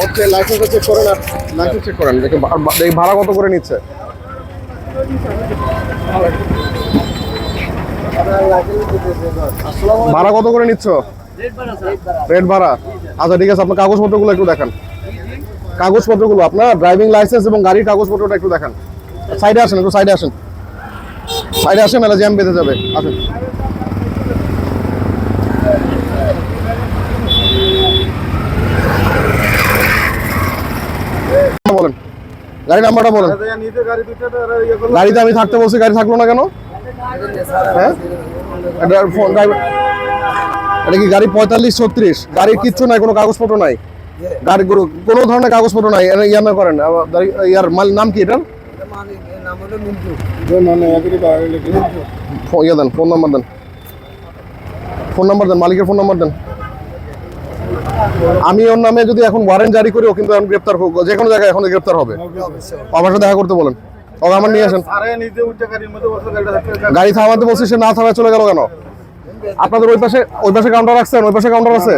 হচ্ছে licence check করেন আর licence check করেন। দেখি ভাড়া কত করে নিচ্ছে? ভাড়া কত করে নিচ্ছ? রেট ভাড়া। আচ্ছা ঠিক আছে, আপনার কাগজপত্রগুলো একটু দেখান। কাগজপত্রগুলো, আপনার ড্রাইভিং লাইসেন্স এবং গাড়ির কাগজপত্রটা একটু দেখান। সাইডে আসেন, একটু সাইডে আসেন। সাইডে আসেন মেলা জ্যাম বেঁধে যাবে। আসেন বলেন গাড়ি নাম্বারটা বলেন। গাড়িতে আমি থাকতে বলছি গাড়ি থাকল না কেন? হ্যাঁ? এটা ফোন ড্রাইভার এটা কি গাড়ি পঁয়তাল্লিশ ছত্রিশ? গাড়ির কিচ্ছু নাই কোনো কাগজপত্র নাই। গাড়ি কোনো কোনো ধরনের কাগজপত্র নাই এটা ইয়া না করেন। ইয়ার মাল নাম কি এটার? ইয়ে দেন ফোন নাম্বার দেন। ফোন নাম্বার দেন মালিকের ফোন নাম্বার দেন। আমি ওর নামে যদি এখন ওয়ারেন্ট জারি করি, ও কিন্তু এখন গ্রেপ্তার যে কোনো জায়গায় এখন গ্রেপ্তার হবে। আমার সাথে দেখা করতে বলেন। ওকে আমার নিয়ে আসেন। গাড়ি থামাতে বলছি, সে না থামায় চলে গেল কেন? আপনাদের ওই পাশে ওই পাশে কাউন্টার রাখছেন? ওই পাশে কাউন্টার আছে?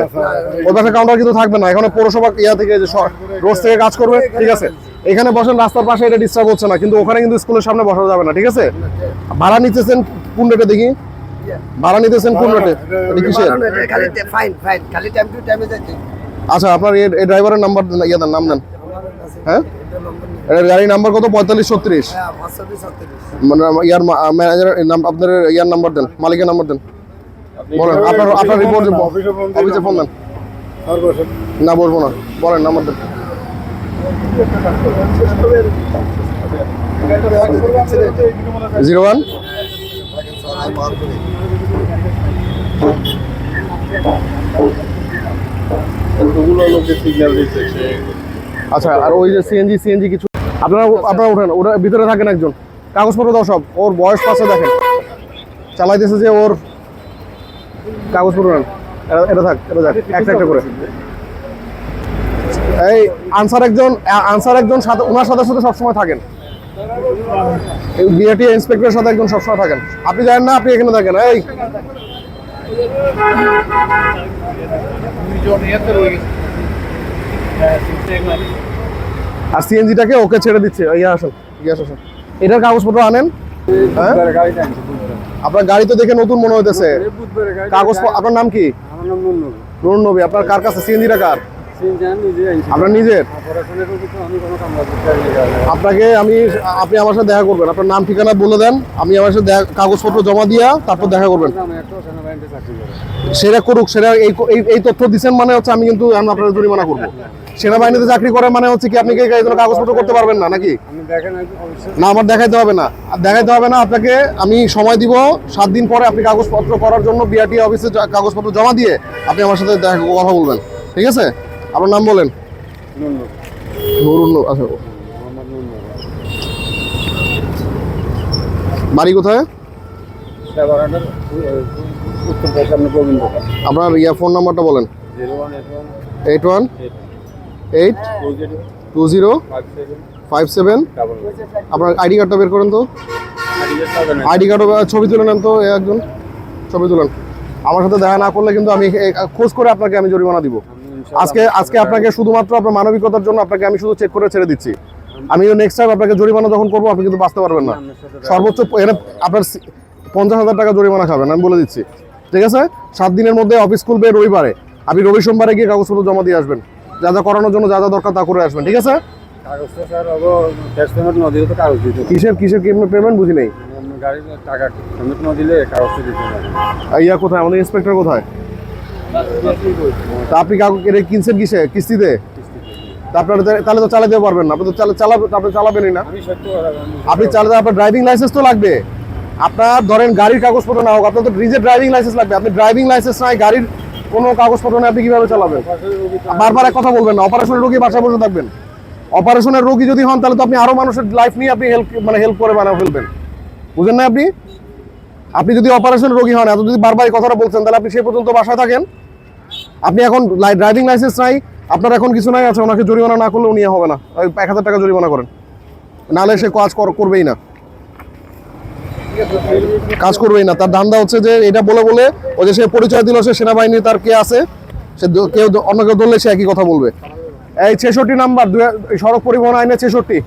ওই পাশে কাউন্টার কিন্তু থাকবে না। এখানে পৌরসভা ইয়া থেকে যে রোজ থেকে কাজ করবে, ঠিক আছে? এখানে বসেন, রাস্তার পাশে এটা ডিস্টার্ব হচ্ছে না। কিন্তু ওখানে কিন্তু স্কুলের সামনে বসা যাবে না, ঠিক আছে? ভাড়া নিতেছেন কোন দেখি? ভাড়া নিতেছেন কোন রেটে এটা কিসের? খালি ফাইন ফাইন খালি টাইম টু টাইমে যাইতে। আচ্ছা আপনার এই- ড্রাইভারের নাম্বার ইয়ে দেন নাম দেন হ্যাঁ? এটার গাড়ির নাম্বার কত? পঁয়তাল্লিশ ছত্রিশ? হ্যাঁ মানে ইয়ার ম্যানেজার আপনার ইয়ার নাম্বার দেন মালিকের নাম্বার দেন। বলেন আপনার আপনার রিপোর্ট অফিসে ফোন দেন। না বলব না। বলেন নাম্বার দেন। Zero one? আচ্ছা আর ওই যে সিএনজি সিএনজি কিছু আপনারা আপনারা ওঠেন ওটা ভিতরে থাকেন একজন। কাগজপত্র দাও সব ওর বয়স পাশে দেখেন। চালাইতেছে যে ওর কাগজপত্র নেন। এটা- এটা থাক এটা থাক একটা একটা করে। এই আনসার একজন আনসার একজন সাথে ওনার সাথে সাথে সবসময় থাকেন। বিআরটি ইন্সপেক্টরের সাথে একজন সবসময় থাকেন। আপনি জানেন না আপনি এখানে থাকেন। এই। আর সিএনজিটাকে ওকে ছেড়ে দিচ্ছে। ইয়ে আসুন ইয়ে আসুন এটার কাগজপত্র আনেন। হ্যাঁ? আপনার গাড়ি তো দেখে নতুন মনে হইতেছে। কাগজ আপনার নাম কি? নুরুন নবী আপনার কার কাছে? সিএনজিটা কার? আপনার নিজের? আপনাকে আমি, আপনি আমার সাথে দেখা করবেন। আপনার নাম, ঠিকানা বলে দেন। আমি আমার সাথে কাগজপত্র জমা দিয়া তারপর দেখা করবেন। সেটা করুক, সেটা এই এই- তথ্য দিচ্ছেন মানে হচ্ছে আমি কিন্তু আপনার জরিমানা করব। সেনাবাহিনীতে চাকরি করে মানে হচ্ছে কি আপনি কাগজপত্র করতে পারবেন না নাকি? না, আমার দেখাইতে হবে না। দেখাইতে হবে না আপনাকে। আমি সময় দিব। সাত দিন পরে আপনি কাগজপত্র করার জন্য বিআরটি অফিসে কাগজপত্র জমা দিয়ে আপনি আমার সাথে কথা বলবেন। ঠিক আছে? আপনার নাম বলেন। নুরুল। আচ্ছা। বাড়ি কোথায়? আপনার ইয়া ফোন নাম্বারটা বলেন। Eight one eight two zero five seven আপনার আইডি কার্ডটা বের করেন তো। আইডি কার্ড ছবি তুলে নেন তো একজন। ছবি তুলেন। আমার সাথে দেখা না করলে কিন্তু আমি খোঁজ করে আপনাকে আমি জরিমানা দিব। আজকে আজকে আপনাকে শুধুমাত্র আপনার মানবিকতার জন্য আপনাকে আমি শুধু চেক করে ছেড়ে দিচ্ছি। আমি নেক্সট টাইম আপনাকে জরিমানা যখন করব আপনি কিন্তু বাঁচতে পারবেন না। সর্বোচ্চ এখানে আপনার পঞ্চাশ হাজার টাকা জরিমানা খাবেন আমি বলে দিচ্ছি। ঠিক আছে? সাত দিনের মধ্যে অফিস খুলবে রবিবারে। আপনি রবি সোমবারে গিয়ে কাগজপত্র জমা দিয়ে আসবেন। যা যা করানোর জন্য যা যা দরকার তা করে আসবেন ঠিক আছে? কিসের কিসের পেমেন্ট বুঝি নেই? ইয়া কোথায়? আমাদের ইন্সপেক্টর কোথায়? তা আপনি কাউকে কিনছেন কিসে? কিস্তিতে? তাহলে তো চালাতে পারবেন না। আপনি তো চালা চালাবে আপনি চালাবেনই না। আপনি চালাতে আপনার ড্রাইভিং লাইসেন্স তো লাগবে। আপনার ধরেন গাড়ির কাগজপত্র না হোক আপনার তো নিজের ড্রাইভিং লাইসেন্স লাগবে। আপনি ড্রাইভিং লাইসেন্স নাই গাড়ির কোনো কাগজপত্র নেই আপনি কীভাবে চালাবেন? বারবার এক কথা বলবেন না অপারেশনের রোগী বাসায় বসে থাকবেন। অপারেশনের রোগী যদি হন তাহলে তো আপনি আরও মানুষের লাইফ নিয়ে আপনি হেল্প মানে হেল্প করে বানা ফেলবেন। বুঝেন না আপনি? আপনি যদি অপারেশন রোগী হন এত যদি বারবার এই কথাটা বলছেন তাহলে আপনি সে পর্যন্ত বাসায় থাকেন। আপনি এখন ড্রাইভিং লাইসেন্স নাই, আপনার এখন কিছু নাই আছে ওনাকে জরিমানা না করলে উনি হবে না। ওই এক হাজার টাকা জরিমানা করেন। নাহলে সে কাজ কর- করবেই না। কাজ করবেই না। তার ধান্দা হচ্ছে যে, এটা বলে বলে ও যে সে পরিচয় দিল, সে সেনাবাহিনী তার কে আছে, সে কেউ অন্য কেউ ধরলে সে একই কথা বলবে। এই ছেষট্টি নাম্বার সড়ক পরিবহন আইনে ছেষট্টি।